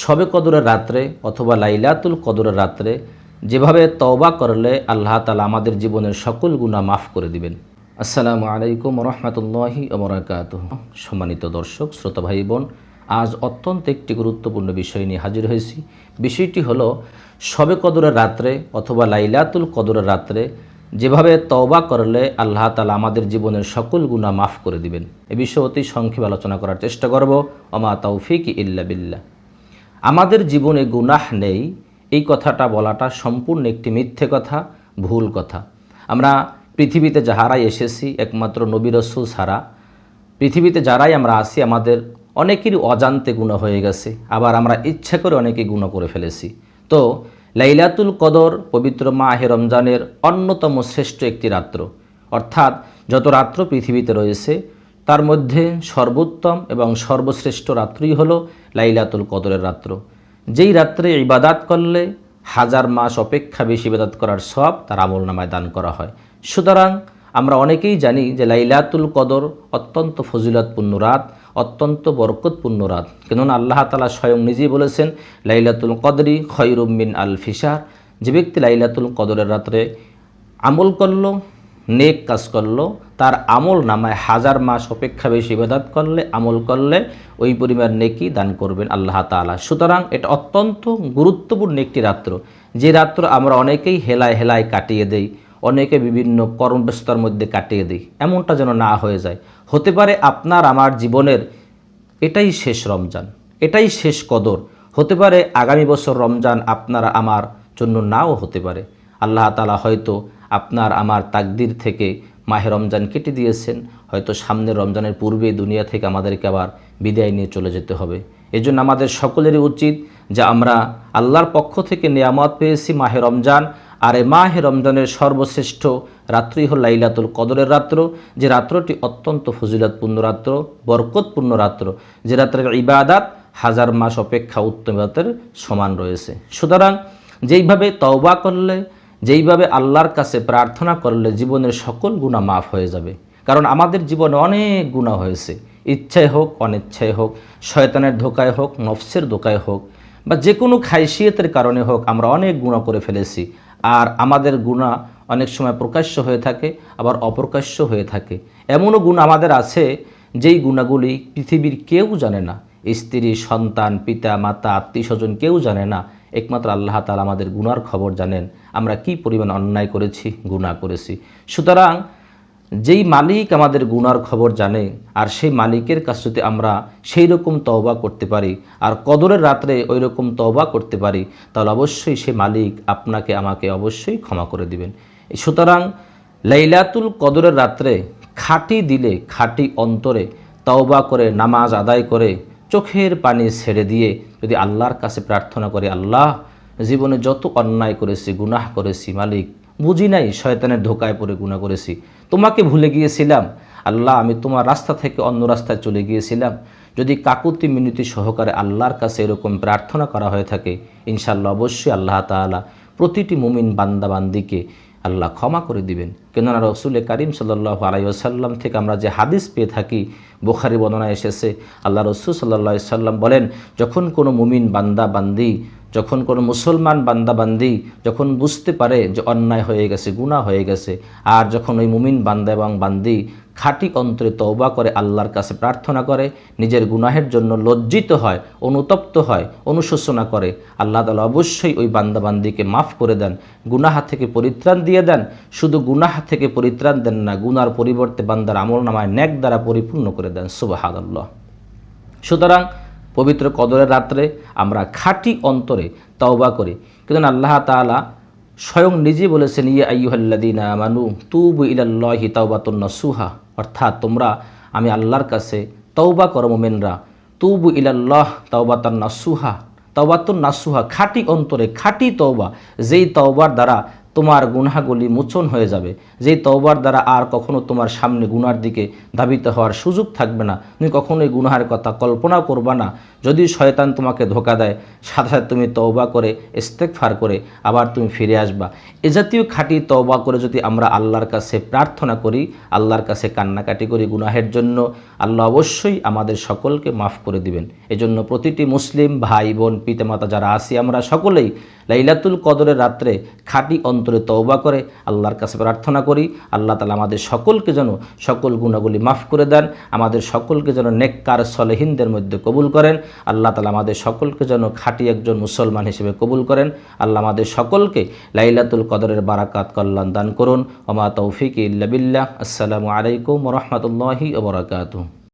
শবে কদরের রাত্রে অথবা লাইলাতুল কদরের রাত্রে যেভাবে তওবা করলে আল্লাহ তালা আমাদের জীবনের সকল গুণা মাফ করে দিবেন। আসসালামু আলাইকুম রহমতুল্লাহি ওবরাকাত সম্মানিত দর্শক, শ্রোতা ভাই বোন আজ অত্যন্ত একটি গুরুত্বপূর্ণ বিষয় নিয়ে হাজির হয়েছি। বিষয়টি হলো শবে কদরের রাত্রে অথবা লাইলাতুল কদরের রাত্রে যেভাবে তওবা করলে আল্লাহ তালা আমাদের জীবনের সকল গুণা মাফ করে দিবেন। এ বিষয়ে অতি সংক্ষেপে আলোচনা করার চেষ্টা করব। অমা তৌফিক ইল্লা বিল্লাহ। আমাদের জীবনে গুনাহ নেই, এই কথাটা বলাটা সম্পূর্ণ একটি মিথ্যে কথা, ভুল কথা। আমরা পৃথিবীতে যাহারাই এসেছি, একমাত্র নবী রসুল ছাড়া, পৃথিবীতে যারাই আমরা আসি আমাদের অনেকেরই অজান্তে গুণা হয়ে গেছে, আবার আমরা ইচ্ছা করে অনেকে গুণা করে ফেলেছি। তো লাইলাতুল কদর পবিত্র মাহে রমজানের অন্যতম শ্রেষ্ঠ একটি রাত্র। অর্থাৎ যত রাত্র পৃথিবীতে রয়েছে তার মধ্যে সর্বোত্তম এবং সর্বশ্রেষ্ঠ রাত্রই হলো লাইলাতুল কদরের রাত্র। যেই রাত্রে ইবাদাত করলে হাজার মাস অপেক্ষা বেশি ইবাদাত করার সব তার আমল নামায় দান করা হয়। সুতরাং আমরা অনেকেই জানি যে লাইলাতুল কদর অত্যন্ত ফজিলতপূর্ণ রাত, অত্যন্ত বরকতপূর্ণ রাত। কেননা আল্লাহ তালা স্বয়ং নিজেই বলেছেন, লাইলাতুল কদরি খয়রুমিন আল ফিসার যে ব্যক্তি লাইলাতুল কদরের রাত্রে আমল করল, নেক কাজ করল তার আমল নামায় হাজার মাস অপেক্ষা বেশি ইবাদত করলে, আমল করলে ওই পরিমাণ নেকি দান করবেন আল্লাহ তাআলা। সুতরাং এটা অত্যন্ত গুরুত্বপূর্ণ একটি রাত্র। যে রাত্র আমরা অনেকেই হেলায় হেলায় কাটিয়ে দেই, অনেকে বিভিন্ন কর্মব্যস্ততার মধ্যে কাটিয়ে দিই, এমনটা যেন না হয়ে যায়। হতে পারে আপনার, আমার জীবনের এটাই শেষ রমজান, এটাই শেষ কদর। হতে পারে আগামী বছর রমজান আপনার, আমার জন্য নাও হতে পারে। আল্লাহ তালা হয়তো আপনার, আমার তাকদির থেকে মাহে রমজান কেটে দিয়েছেন, হয়তো সামনের রমজানের পূর্বে দুনিয়া থেকে আমাদেরকে আবার বিদায় নিয়ে চলে যেতে হবে। এজন্য আমাদের সকলেরই উচিত যে আমরা আল্লাহর পক্ষ থেকে নিয়ামত পেয়েছি মাহে রমজান, আর এ মাহে রমজানের সর্বশ্রেষ্ঠ রাত্রি হল লাইলাতুল কদরের রাত্র। যে রাত্রটি অত্যন্ত ফজিলতপূর্ণ রাত্র, বরকতপূর্ণ রাত্র। যে রাত্রের ইবাদাত হাজার মাস অপেক্ষা উত্তম সমান রয়েছে। সুতরাং যেইভাবে তওবা করলে যেইভাবে আল্লাহর কাছে প্রার্থনা করলে জীবনের সকল গুণা মাফ হয়ে যাবে। কারণ আমাদের জীবনে অনেক গুণা হয়েছে। ইচ্ছায় হোক, অনিচ্ছায় হোক, শয়তানের ধোকায় হোক, নফসের ধোকায় হোক, বা যে কোনো খাইসিয়তের কারণে হোক আমরা অনেক গুণা করে ফেলেছি। আর আমাদের গুণা অনেক সময় প্রকাশ্য হয়ে থাকে, আবার অপ্রকাশ্য হয়ে থাকে। এমনও গুণ আমাদের আছে যেই গুণাগুলি পৃথিবীর কেউ জানে না। স্ত্রী, সন্তান, পিতা, মাতা আত্মীয় স্বজন কেউ জানে না। একমাত্র আল্লাহ তালা আমাদের গুনার খবর জানেন, আমরা কি পরিমাণ অন্যায় করেছি গুণা করেছি। সুতরাং যেই মালিক আমাদের গুনার খবর জানে, আর সেই মালিকের কাছে যদি আমরা সেই রকম তওবা করতে পারি, আর কদরের রাত্রে ওই রকম তওবা করতে পারি, তাহলে অবশ্যই সে মালিক আপনাকে, আমাকে অবশ্যই ক্ষমা করে দিবেন। সুতরাং লাইলাতুল কদরের রাত্রে খাঁটি দিলে, খাঁটি অন্তরে তওবা করে, নামাজ আদায় করে চোখের পানি ছেড়ে দিয়ে যদি আল্লাহর কাছে প্রার্থনা করে, আল্লাহ, জীবনে যত অন্যায় করেছি, গুনাহ করেছি, মালিক, বুঝি নাই শয়তানের ধোকায় পড়ে গুণা করেছি, তোমাকে ভুলে গিয়েছিলাম। আল্লাহ, আমি তোমার রাস্তা থেকে অন্য রাস্তায় চলে গিয়েছিলাম। যদি কাকুতি মিনতি সহকারে আল্লাহর কাছে এরকম প্রার্থনা করা হয়ে থাকে ইনশাল্লাহ অবশ্যই আল্লাহ তাআলা প্রতিটি মুমিন বান্দাবান্দিকে আল্লাহ ক্ষমা করে দিবেন। কেননা রসুল করিম সাল্লাহ আলাইসাল্লাম থেকে আমরা যে হাদিস পেয়ে থাকি, বোখারি বর্ণনা এসেছে, আল্লাহ রসুল সাল্লাহ সাল্লাম বলেন, যখন কোনো মুমিন বান্দা, বান্দি যখন কোনো মুসলমান বান্দাবান্দি যখন বুঝতে পারে যে অন্যায় হয়ে গেছে গুণা হয়ে গেছে, আর যখন ওই মুমিন বান্দা এবং বান্দি খাঁটি অন্তরে তওবা করে আল্লাহর কাছে প্রার্থনা করে, নিজের গুনাহের জন্য লজ্জিত হয়, অনুতপ্ত হয়, অনুশোচনা করে, আল্লাহ তালা অবশ্যই ওই বান্দাবান্দিকে মাফ করে দেন, গুনাহা থেকে পরিত্রাণ দিয়ে দেন, শুধু গুনাহা থেকে পরিত্রাণ দেন না, গুনার পরিবর্তে বান্দার আমল নামায় ন্যাক দ্বারা পরিপূর্ণ করে দেন আল্লাহ সুতরাং পবিত্র কদরের রাত্রে আমরা খাঁটি অন্তরে তওবা করি। কিন্তু আল্লাহ তাআলা স্বয়ং নিজে বলেছেন ইয়ে আইয়ুহাল্লাদিনা মানু তুবু ইলাল্লাহি তাওবাতুন নাসুহা। অর্থাৎ তোমরা, আমি আল্লাহর কাছে তওবা করো মোমেনরা। তুবু ইলাল্লাহ তাওবাতান নাসুহা। তওবাতুন নাসুহা, খাঁটি অন্তরে, খাঁটি তওবা। যেই তওবার দ্বারা তোমার গুনাহগুলি মোচন হয়ে যাবে। যেই তওবার দ্বারা আর কখনো তোমার সামনে গুনার দিকে ধাবিত হওয়ার সুযোগ থাকবে না। তুমি কখনোই গুনাহের কথা কল্পনাও করবা না। যদি শয়তান তোমাকে ধোকা দেয়, সাথে সাথে তুমি তওবা করে ইস্তেকফার করে আবার তুমি ফিরে আসবা। এ জাতীয় খাঁটি তওবা করে যদি আমরা আল্লাহর কাছে প্রার্থনা করি, আল্লাহর কাছে কান্নাকাটি করি গুনাহের জন্য, আল্লাহ অবশ্যই আমাদের সকলকে মাফ করে দিবেন। এজন্য প্রতিটি মুসলিম ভাই বোন, পিতামাতা যারা আছি, আমরা সকলেই লাইলাতুল কদরের রাত্রে খাঁটি অন্তরে তওবা করে, আল্লাহর কাছে প্রার্থনা করি, আল্লাহ তালা আমাদের সকলকে যেন সকল গুণাগুলি মাফ করে দেন, আমাদের সকলকে যেন নেককার সলেহিনদের মধ্যে কবুল করেন, আল্লাহ তালা আমাদের সকলকে যেন খাঁটি একজন মুসলমান হিসেবে কবুল করেন, আল্লাহ আমাদের সকলকে লাইলাতুল কদরের বারাকাত কল্যাণ দান করুন, ওমা তৌফিক ইল্লা বিল্লাহ, আসসালামু আলাইকুম রহমতুল্লাহি ওবরাকাতুহ